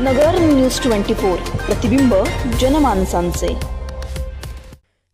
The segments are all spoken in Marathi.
नगर न्यूज ट्वेंटी फोर प्रतिबिंब जनमानसांचे.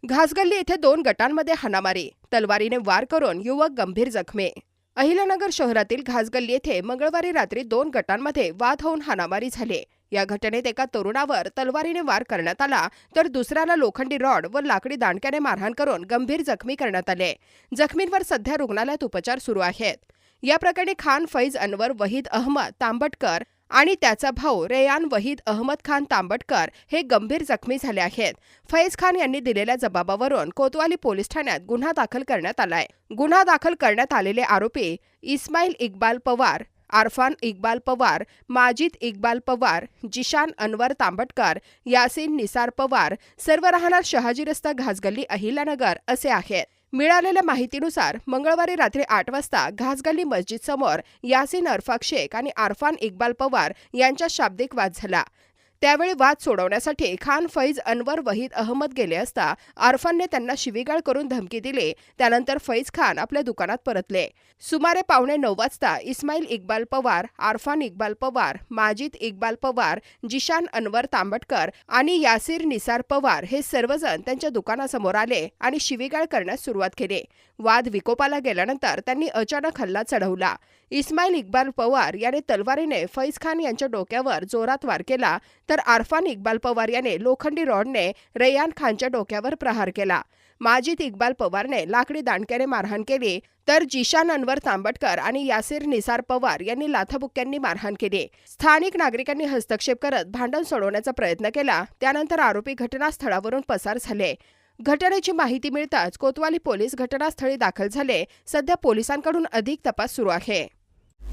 घासगल्ली येथे दोन गटांमध्ये हाणामारी. तलवारीने वार करून युवक गंभीर जखमी. अहिलानगर शहरातील घासगल्ली येथे मंगळवारी रात्री दोन गटांमध्ये वाद होऊन हाणामारी झाली. या घटनेत एका तरुणावर तलवारीने वार करण्यात आला तर दुसऱ्याला लोखंडी रॉड व लाकडी दांडक्याने मारहाण करून गंभीर जखमी करण्यात आले. जखमींवर सध्या रुग्णालयात उपचार सुरू आहेत. या प्रकरणी खान फैज अनवर वहीद अहमद तांबटकर आणि त्याचा भाऊ रेयान वहीद अहमद खान तांबटकर हे गंभीर जखमी झाले आहेत. फैज खान यांनी दिलेल्या जबाबावरून कोतवाली पोलीस ठाण्यात गुन्हा दाखल करण्यात आलाय. गुन्हा दाखल करण्यात आलेले आरोपी इस्माईल इक्बाल पवार आरफान इक्बाल पवार माजिद इक्बाल पवार जिशान अनवर तांबटकर यासिन निसार पवार सर्व राहणार शहाजी रस्ता घासगल्ली अहिल्यानगर असे आहेत. मिळालेल्या माहितीनुसार मंगळवारी रात्री आठ वाजता घासगल्ली मस्जिद समोर यासिन अरफाक शेख आणि आरफान इक्बाल पवार यांच्या शाब्दिक वाद झाला. त्यावेळी वाद सोडवण्यासाठी खान फैज अनवर वहीद अहमद गेले असता आरफानने त्यांना शिवीगाळ करून धमकी दिली. त्यानंतर फैज खान आपल्या दुकानात परतले. सुमारे पावणे नऊ वाजता इस्माईल इक्बाल पवार आरफान इक्बाल पवार माजिद इक्बाल पवार जिशान अनवर तांबटकर आणि यासिर निसार पवार हे सर्वजण त्यांच्या दुकानासमोर आले आणि शिवीगाळ करण्यास सुरुवात केली. वाद विकोपाला गेल्यानंतर त्यांनी अचानक हल्ला चढवला. इस्माईल इक्बाल पवार याने तलवारीने फैज खान यांच्या डोक्यावर जोरात वार केला. तर आरफान इक्बाल पवार याने लोखंडी रॉडने रैयान खानच्या डोक्यावर प्रहार केला. माजिद इक्बाल पवारने लाकडी दांडक्याने मारहाण केली तर जिशान अनवर तांबटकर आणि यासिर निसार पवार यांनी लाथाबुक्क्यांनी मारहाण केली. स्थानिक नागरिकांनी हस्तक्षेप करत भांडण सोडवण्याचा प्रयत्न केला त्यानंतर आरोपी घटनास्थळावरून पसार झाले. घटनेची माहिती मिळताच कोतवाली पोलीस घटनास्थळी दाखल झाले. सध्या पोलिसांकडून अधिक तपास सुरू आहे.